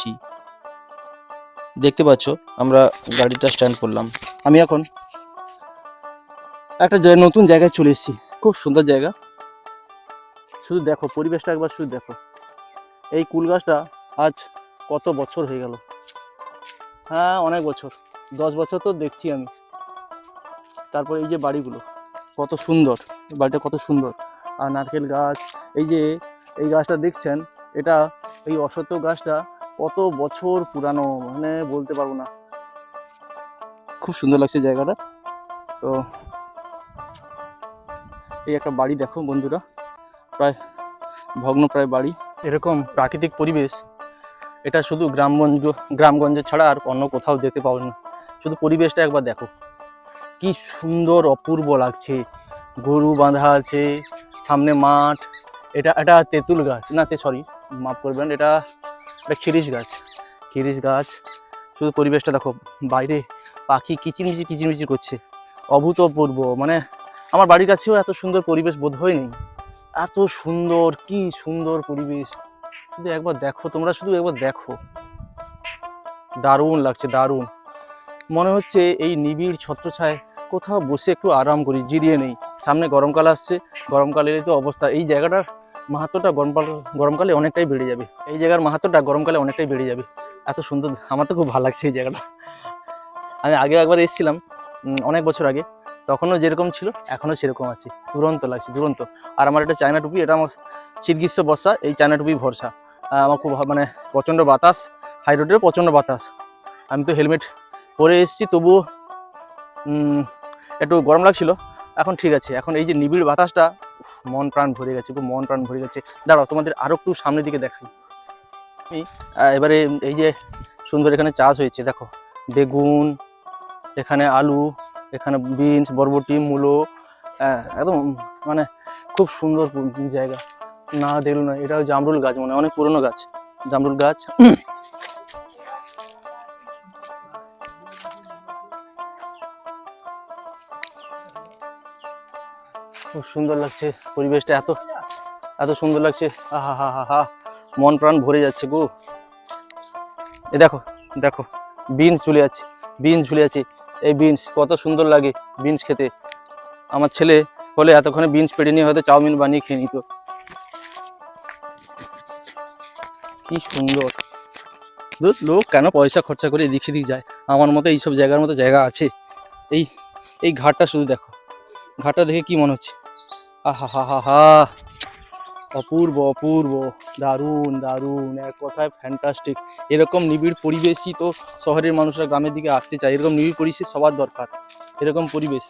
আছি দেখতে পাচ্ছ, আমরা গাড়িটা স্ট্যান্ড করলাম। আমি এখন একটা নতুন জায়গায় চলে এসেছি। খুব সুন্দর জায়গা। শুধু দেখো, পরিবেশটা একবার শুধু দেখো। এই কুল গাছটা আজ কত বছর হয়ে গেল? হ্যাঁ অনেক বছর। দশ বছর তো দেখছি আমি। তারপর এই যে বাড়িগুলো, কত সুন্দর। বাড়িটা কত সুন্দর। আর নারকেল গাছ, এই যে এই গাছটা দেখছেন, এটা এই অশ্বত্থ গাছটা কত বছর পুরানো মানে বলতে পারব না। খুব সুন্দর লাগছে জায়গাটা। তো, এই একটা বাড়ি দেখো বন্ধুরা। প্রায়, ভগ্ন প্রায় বাড়ি। এরকম প্রাকৃতিক পরিবেশ। এটা শুধু গ্রামগঞ্জ, গ্রামগঞ্জে ছাড়া আর অন্য কোথাও দেখতে পাবেন না। শুধু পরিবেশটা একবার দেখো। কি সুন্দর, অপূর্ব লাগছে। গরু বাঁধা আছে, সামনে মাঠ। এটা এটা তেঁতুল গাছ। না, তে সরি মাফ করবেন, এটা এটা খিরিশ গাছ। খিরিশ গাছ, শুধু পরিবেশটা দেখো, বাইরে পাখি কিচিরমিচির কিচিরমিচির করছে। অভূতপূর্ব মানে আমার বাড়ির কাছেও এত সুন্দর পরিবেশ বোধ হয় নেই এত সুন্দর, কি সুন্দর পরিবেশ। শুধু একবার দেখো, তোমরা শুধু একবার দেখো। দারুণ লাগছে, দারুণ। মনে হচ্ছে এই নিবিড় ছত্রছায় কোথাও বসে একটু আরাম করি, জিরিয়ে নেই। সামনে গরমকাল আসছে, গরমকালের তো অবস্থা। এই জায়গাটার মাহাত্মটা গরমকাল গরমকালে অনেকটাই বেড়ে যাবে। এই জায়গার মাহাত্মটা গরমকালে অনেকটাই বেড়ে যাবে। এত সুন্দর, আমার তো খুব ভালো লাগছে এই জায়গাটা। আমি আগে একবার এসেছিলাম অনেক বছর আগে। তখনও যেরকম ছিল, এখনও সেরকম আছে। দুরন্ত লাগছে, দুরন্ত। আর আমার একটা চায়না টুপি, এটা আমার শীত গ্রীষ্ম বর্ষা, এই চায়না টুপি ভরসা। আমার খুব মানে প্রচণ্ড বাতাস, হাই রোডের প্রচণ্ড বাতাস। আমি তো হেলমেট পরে এসেছি, তবুও একটু গরম লাগছিল। এখন ঠিক আছে, এখন এই যে নিবিড় বাতাসটা মন প্রাণ ভরে গেছে খুব মন প্রাণ ভরে গেছে। দাঁড়াও, তোমাদের আরও একটু সামনের দিকে দেখাই। এবারে এই যে সুন্দর এখানে চাষ হয়েছে, দেখো। বেগুন, এখানে আলু, এখানে বিনস, বরবটি, মূলো একদম মানে খুব সুন্দর জায়গা। না দেখল না এটা জামরুল গাছ মানে অনেক পুরনো গাছ। জামরুল গাছ খুব সুন্দর লাগছে পরিবেশটা এত এত সুন্দর লাগছে। আহা হা হা হা মন প্রাণ ভরে যাচ্ছে গো। এ দেখো দেখো বিনস ঝুলে আছে বিনস ঝুলে আছে। এই বিনস কত সুন্দর লাগে বিনস খেতে। আমার ছেলে হলে এতক্ষণে বিনস পেটে নিয়ে হয়তো চাউমিন বানিয়ে খেয়ে নিত। কি সুন্দর। ধুর, লোক কেন পয়সা খরচা করে এদিক সেদিক যায়? আমার মতো এইসব জায়গার মতো জায়গা আছে। এই এই ঘাটটা শুধু দেখো। ঘাটটা দেখে কি মনে হচ্ছে? আহা হা হা হা অপূর্ব অপূর্ব। দারুণ দারুণ। এক কথায় ফ্যান্টাস্টিক এরকম নিবিড় পরিবেশই তো শহরের মানুষরা গ্রামের দিকে আসতে চায়। এরকম নিবিড় পরিবেশ সবার দরকার। এরকম পরিবেশ।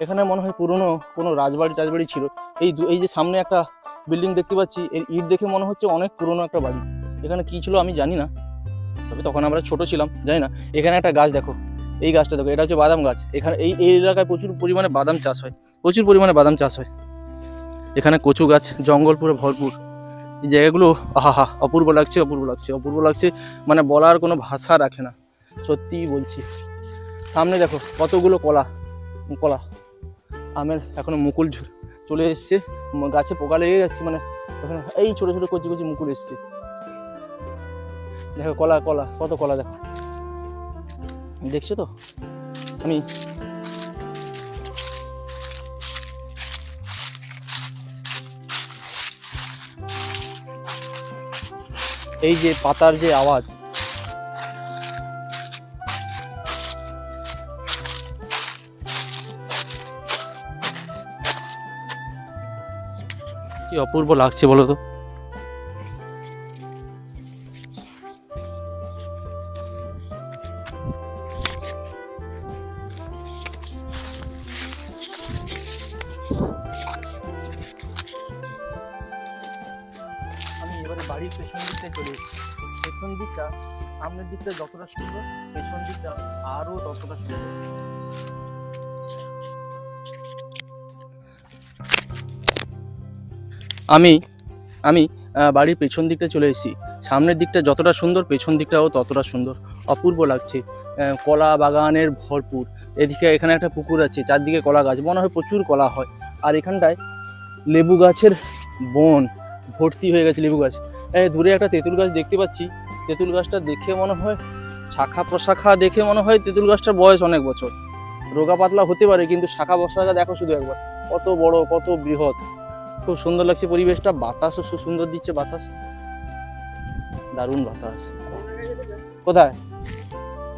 এখানে মনে হয় পুরনো কোনো রাজবাড়ি টাজবাড়ি ছিল। এই এই যে সামনে একটা বিল্ডিং দেখতে পাচ্ছি, এর ইট দেখে মনে হচ্ছে অনেক পুরনো একটা বাড়ি। এখানে কি ছিল আমি জানি না। তবে তখন আমরা ছোট ছিলাম, জানি না। এখানে একটা গাছ দেখো। এই গাছটা দেখো, এটা হচ্ছে বাদাম গাছ। এখানে এই এই এলাকায় প্রচুর পরিমাণে বাদাম চাষ হয়। প্রচুর পরিমাণে বাদাম চাষ হয়। এখানে কচু গাছ, জঙ্গল পুরো ভরপুর। এই জায়গাগুলো আহা অপূর্ব লাগছে অপূর্ব লাগছে অপূর্ব লাগছে মানে বলার কোনো ভাষা রাখে না। সত্যিই বলছি। সামনে দেখো, কতগুলো কলা কলা। আমের এখনও মুকুল চলে এসছে। গাছে পোকা লেগে গেছে মানে এখন এই ছোটো ছোটো কচি কচি মুকুল এসছে। দেখো কলা কলা, কত কলা দেখো। দেখছ তো? আমি এই যে পাতার যে আওয়াজ কি অপূর্ব লাগছে বলো তো? পেছন দিকটা চলে পেছন দিকটা, সামনের দিকটা যতটা সুন্দর, পেছন দিকটা আরও ততটা সুন্দর। আমি আমি বাড়ির পেছন দিকটা চলে এসেছি। সামনের দিকটা যতটা সুন্দর, পেছন দিকটাও ততটা সুন্দর। অপূর্ব লাগছে। কলা বাগানের ভরপুর। এদিকে এখানে একটা পুকুর আছে, চারদিকে কলা গাছ। মনে হয় প্রচুর কলা হয়। আর এখানটায় লেবু গাছের বন, ভর্তি হয়ে গেছে লেবু গাছ। দূরে একটা তেঁতুল গাছ দেখতে পাচ্ছি। তেঁতুল গাছটা দেখে মনে হয়, শাখা প্রশাখা দেখে মনে হয় তেঁতুল গাছটার বয়স অনেক বছর। রোগা পাতলা হতে পারে, কিন্তু শাখা প্রশাখা দেখো শুধু একবার। কত বড়, কত বৃহৎ। খুব সুন্দর লাগছে পরিবেশটা। বাতাসও সুন্দর দিচ্ছে বাতাস। দারুণ বাতাস। কোথায়?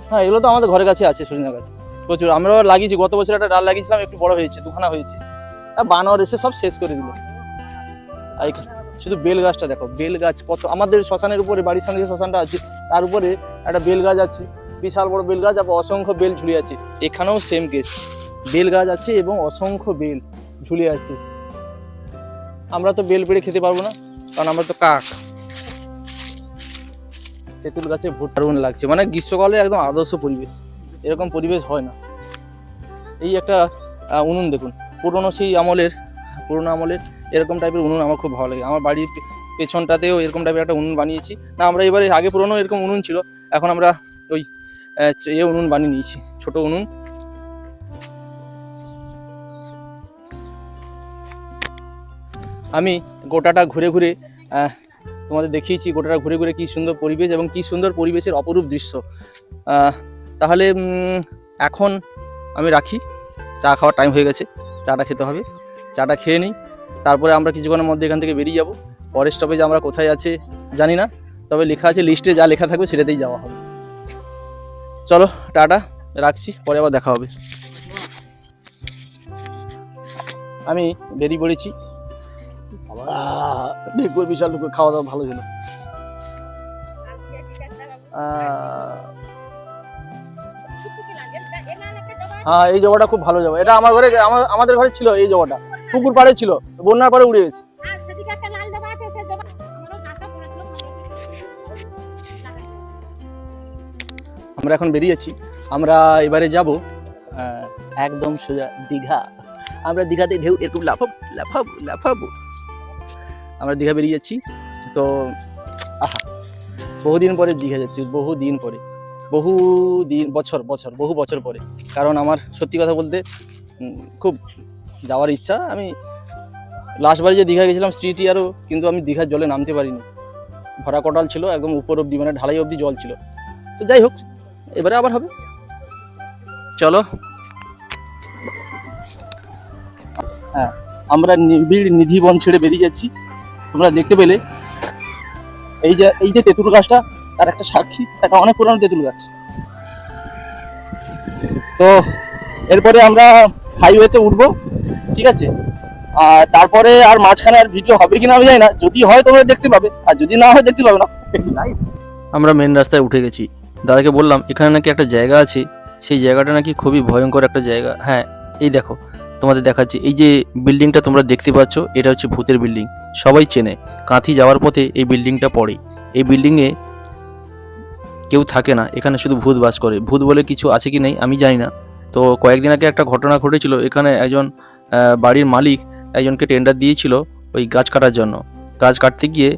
হ্যাঁ এগুলো তো আমাদের ঘরের কাছে আছে সজনা গাছ প্রচুর। আমরাও লাগিয়েছি, গত বছর একটা ডাল লাগিয়েছিলাম, একটু বড় হয়েছে, দুখানা হয়েছে। বানর এসে সব শেষ করে দিল। শুধু বেল গাছটা দেখো বেল গাছ কত, আমাদের শ্মশানের উপরে, বাড়ির সামনে যে শ্মশানটা আছে, তার উপরে একটা বেল গাছ আছে, বিশাল বড় বেল গাছ আবার অসংখ্য বেল ঝুলে আছে, এখানেও সেম কেস বেল গাছ আছে এবং অসংখ্য বেল ঝুলে আছে। আমরা তো বেল পেড়ে খেতে পারব না, কারণ আমরা তো কাক। তেঁতুল গাছে ভোট দারুণ লাগছে মানে গ্রীষ্মকালে একদম আদর্শ পরিবেশ, এরকম পরিবেশ হয় না। এই একটা উনুন দেখুন, পুরনো সেই আমলের পুরনো আমলের এরকম টাইপের উনুন আমার খুব ভালো লাগে। আমার বাড়ির পেছনটাতেও এরকম টাইপের একটা উনুন বানিয়েছি। না, আমরা এবারে আগে পুরনো এরকম উনুন ছিল, এখন আমরা ওই এ উনুন বানিয়ে নিয়েছি, ছোট উনুন। আমি গোটাটা ঘুরে ঘুরে তোমাদের দেখিয়েছি গোটাটা ঘুরে ঘুরে কি সুন্দর পরিবেশ এবং কি সুন্দর পরিবেশের অপরূপ দৃশ্য। তাহলে এখন আমি রাখি। চা খাওয়ার টাইম হয়ে গেছে, চাটা খেতে হবে। চাটা খেয়ে নিই। তারপরে আমরা কিছুক্ষণের মধ্যে এখান থেকে বেরিয়ে যাব। পরের স্টপেজ আমরা কোথায় আছে জানি না। তবে লেখা আছে লিস্টে যা লেখা থাকবে সেটাতেই যাওয়া হবে। চলো, টাটা, রাখছি, পরে আবার দেখা হবে। আমি বেরিয়ে পড়েছি দেখব বিশাল খাওয়া দাওয়া ভালো ছিল। হ্যাঁ এই জগাটা খুব ভালো জগা। এটা আমার ঘরে আমাদের ঘরে ছিল এই জগাটা। পুকুর পাড়ে ছিল বন্যার পরে উড়ে গেছে। আমরা এখন বেরিয়েছি। আমরা এবারে যাব একদম সোজা দীঘা। আমরা দীঘাতে ঢেউ এরকম লাফাবো লাফাবো লাফাবো। আমরা দীঘা বেরিয়ে যাচ্ছি। তো আহা বহুদিন পরে দীঘা যাচ্ছি বহু দিন পরে। বহু দিন বছর বছর বহু বছর পরে। কারণ আমার সত্যি কথা বলতে খুব যাওয়ার ইচ্ছা, আমি লাস্টবার যে দীঘা গেছিলাম স্ট্রিট আরও কিন্তু আমি দীঘার জলে নামতে পারিনি। ভরা কটাল ছিল, একদম উপর অব্দি মানে ঢালাই অব্দি জল ছিল। তো যাই হোক, এবারে আবার হবে। চলো। হ্যাঁ আমরা নিবিড় নিধিবন ছেড়ে বেরিয়ে যাচ্ছি। তোমরা দেখতে পেলে, এই যে এই যে তেঁতুল গাছটা, তার একটা সাক্ষী, একটা অনেক পুরানো তেঁতুল গাছ। তো, এরপরে আমরা হাইওয়েতে উঠবো। ঠিক আছে? আর তারপরে আর মাঝখানে আর ভিডিও হবে কিনা আমি জানি না। যদি হয় তোমরা দেখতে পাবে, আর যদি না হয় দেখতে পাবে না। আমরা মেন রাস্তায় উঠে গেছি। দাদাকে বললাম, এখানে নাকি একটা জায়গা আছে, সেই জায়গাটা নাকি খুবই ভয়ঙ্কর একটা জায়গা। হ্যাঁ এই দেখো, তোমাদের দেখাচ্ছি। এই যে বিল্ডিংটা তোমরা দেখতে পাচ্ছ, এটা হচ্ছে ভূতের বিল্ডিং সবাই চেনে, কাঁথি যাওয়ার পথে এই বিল্ডিংটা পড়ে। এই বিল্ডিংয়ে কেউ থাকে না, এখানে শুধু ভূত বাস করে। ভূত বলে কিছু আছে কি নেই, আমি জানি না। তো কয়েকদিন আগে একটা ঘটনা ঘটেছিল, এখানে একজন বাড়ির মালিক একজনকে টেন্ডার দিয়েছিল ওই গাছ কাটার জন্য। গাছ কাটতে গিয়ে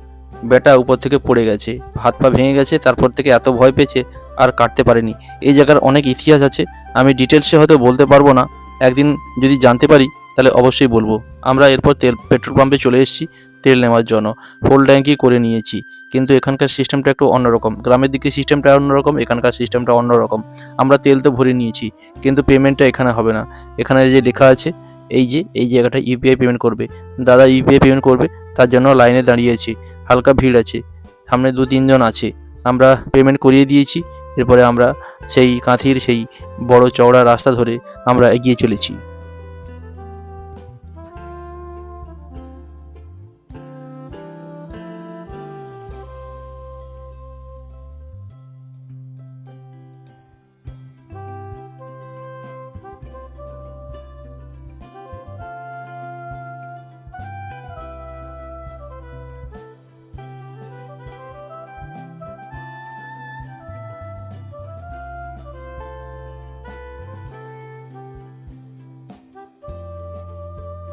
বেটা উপর থেকে পড়ে গেছে, হাত পা ভেঙে গেছে, তারপর থেকে এত ভয় পেয়েছে আর কাটতে পারেনি। এই জায়গার অনেক ইতিহাস আছে, আমি ডিটেলসে হয়তো বলতে পারব না। একদিন যদি জানতে পারি, তাহলে অবশ্যই বলব। আমরা এরপর তেল, পেট্রোল পাম্পে চলে এসেছি, তেল নেওয়ার জন্য। ফুল ট্যাঙ্কি করে নিয়েছি। কিন্তু এখানকার সিস্টেমটা একটু অন্যরকম। গ্রামের দিকে সিস্টেমটা অন্যরকম, এখানকার সিস্টেমটা অন্যরকম। আমরা তেল তো ভরে নিয়েছি, কিন্তু পেমেন্টটা এখানে হবে না। এখানে যে লেখা আছে এই যে, এই জায়গাটা ইউপিআই পেমেন্ট করবে। দাদা ইউপিআই পেমেন্ট করবে, তার জন্য লাইনে দাঁড়িয়ে দাঁড়িয়েছি হালকা ভিড় আছে। সামনে দু তিনজন আছে। আমরা পেমেন্ট করিয়ে দিয়েছি। এরপরে আমরা সেই কাঁথির সেই বড় চওড়া রাস্তা ধরে আমরা এগিয়ে চলেছি।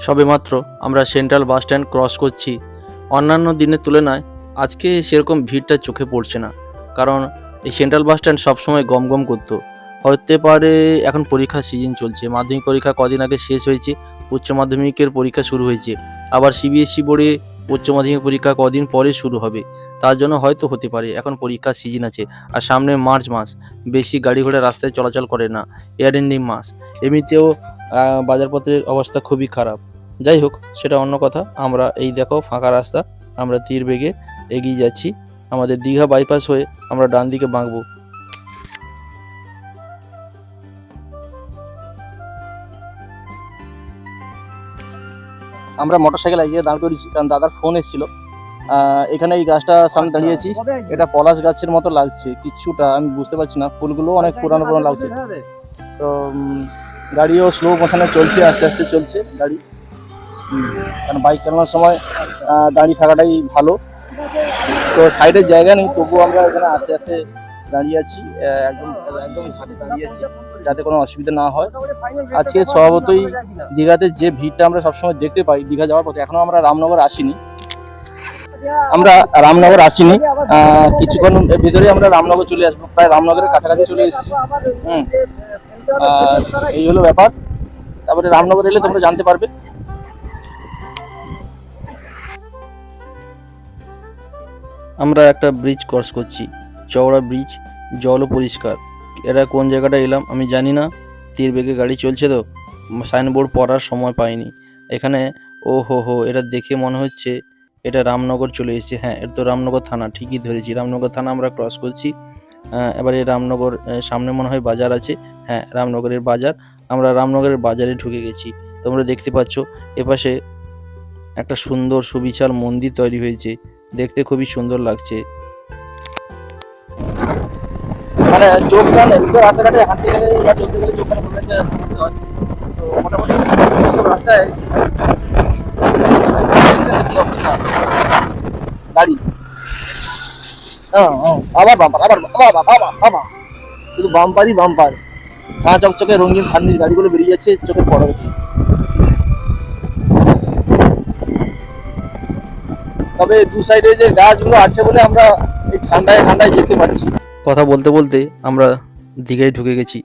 সবেমাত্র আমরা সেন্ট্রাল বাস স্ট্যান্ড ক্রস করছি। অন্যান্য দিনের তুলনায় আজকে সেরকম ভিড়টা চোখে পড়ছে না, কারণ এই সেন্ট্রাল বাস স্ট্যান্ড সবসময় গম গম করতো। হতে পারে এখন পরীক্ষার সিজন চলছে, মাধ্যমিক পরীক্ষা কদিন আগে শেষ হয়েছে, উচ্চ মাধ্যমিকের পরীক্ষা শুরু হয়েছে। আবার সিবিএসসি বোর্ডে উচ্চ মাধ্যমিক পরীক্ষা কদিন পরে শুরু হবে। তার জন্য হয়তো হতে পারে, এখন পরীক্ষার সিজন আছে। আর সামনে মার্চ মাস, বেশি গাড়ি ঘোড়া রাস্তায় চলাচল করে না এয়ার এন্ডিং মাস। এমনিতেও বাজারপত্রের অবস্থা খুবই খারাপ। যাই হোক সেটা অন্য কথা। আমরা এই দেখো ফাঁকা রাস্তা আমরা তীর বেগে এগিয়ে যাচ্ছি। আমাদের দীঘা বাইপাস হয়ে আমরা ডান দিকে বাঁকবো। আমরা মোটর সাইকেল এগিয়ে দাঁড় করেছি কারণ দাদার ফোন এসেছিল। আহ, এখানে এই গাছটা সামনে দাঁড়িয়েছি। এটা পলাশ গাছের মতো লাগছে কিছুটা আমি বুঝতে পারছি না। ফুলগুলো অনেক পুরানো পুরানো লাগছে। তো গাড়িও স্লো মোশনে চলছে আস্তে আস্তে চলছে। গাড়ি কারণ বাইক চালানোর সময় দাঁড়িয়ে থাকাটাই ভালো। তো সাইডের জায়গা নেই, তবুও আমরা এখানে আস্তে আস্তে দাঁড়িয়ে আছি একদম একদম ঘাটে দাঁড়িয়ে আছি, যাতে কোনো অসুবিধা না হয়। আজকে স্বভাবতই দীঘাতে যে ভিড়টা আমরা সবসময় দেখতে পাই, দীঘা যাওয়ার পথে এখনও আমরা রামনগর আসিনি। আমরা রামনগর আসিনি কিছুক্ষণ ভিতরে আমরা রামনগর চলে আসব, প্রায় রামনগরের কাছাকাছি চলে এসেছি। হুম এই হলো ব্যাপার। তারপরে রামনগর এলে তোমরা জানতে পারবে। আমরা একটা ব্রিজ ক্রস করছি। চওড়া ব্রিজ জলও পরিষ্কার। এরা কোন জায়গাটা এলাম আমি জানি না। তীর বেগে গাড়ি চলছে তো। সাইনবোর্ড পড়ার সময় পাইনি। এখানে ও হো হো এটা দেখে মনে হচ্ছে এটা রামনগর চলে এসেছে। হ্যাঁ এটা তো রামনগর থানা, ঠিকই ধরেছি। রামনগর থানা আমরা ক্রস করছি। এবারে রামনগর সামনে মনে হয় বাজার আছে। হ্যাঁ রামনগরের বাজার। আমরা রামনগরের বাজারে ঢুকে গেছি। তোমরা দেখতে পাচ্ছ, এপাশে একটা সুন্দর সুবিশাল মন্দির তৈরি হয়েছে। দেখতে খুবই সুন্দর লাগছে। মানে হয় হ্যাঁ আবার বাম্পার আবার শুধু বাম্পারই বাম্পার ছা চকচকে রঙিন ফান্ডির গাড়িগুলো বেরিয়ে যাচ্ছে চোখে পড়ে তবে দু সাইডে যে গাছগুলো আছে বলে আমরা ঠান্ডায় ঠান্ডায় যেতে পারছি। কথা বলতে বলতে আমরা দীঘায় ঢুকে গেছি।